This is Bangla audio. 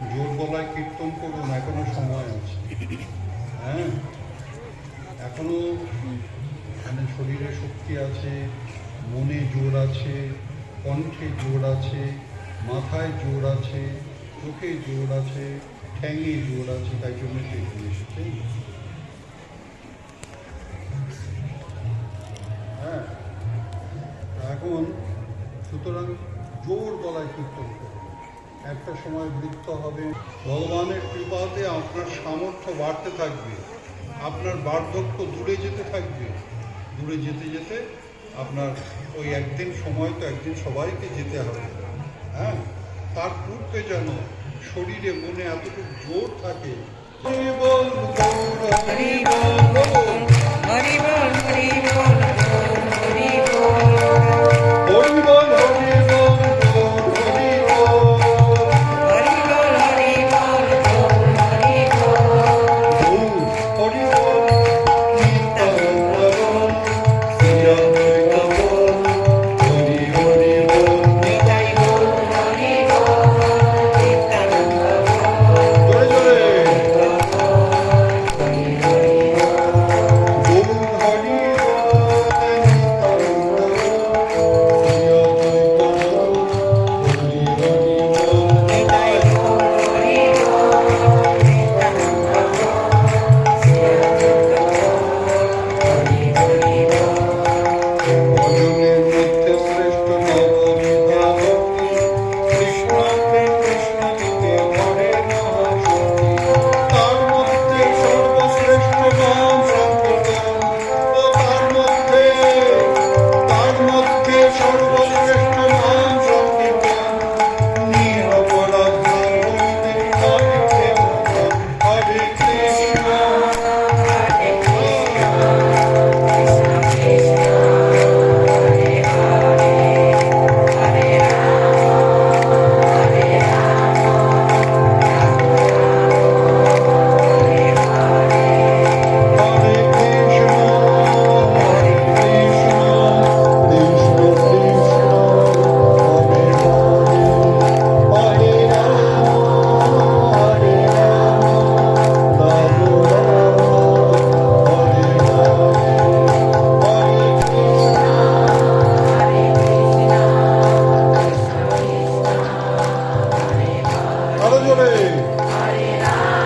জোর গলায় কীর্তন করুন, এখনও সময় আছে। হ্যাঁ? এখনও মানে শরীরে শক্তি আছে, মনে জোর আছে, কণ্ঠে জোর আছে, মাথায় জোর আছে, চোখে জোর আছে, ঠ্যাঙে জোর আছে, তাই জন্য সে এখানে এসেছে। হ্যাঁ? এখন সুতরাং জোর গলায় কীর্তন করুন। একটা সময় বৃত্ত হবে। ভগবানের কৃপাতে আপনার সামর্থ্য বাড়তে থাকবে। আপনার বার্ধক্য দূরে যেতে থাকবে। দূরে যেতে যেতে আপনার ওই একদিন সময় তো একদিন সবাইকে যেতে হবে। হ্যাঁ? তার পূর্বে যেন শরীরে, মনে এতটুকু জোর থাকে। Hare Hare.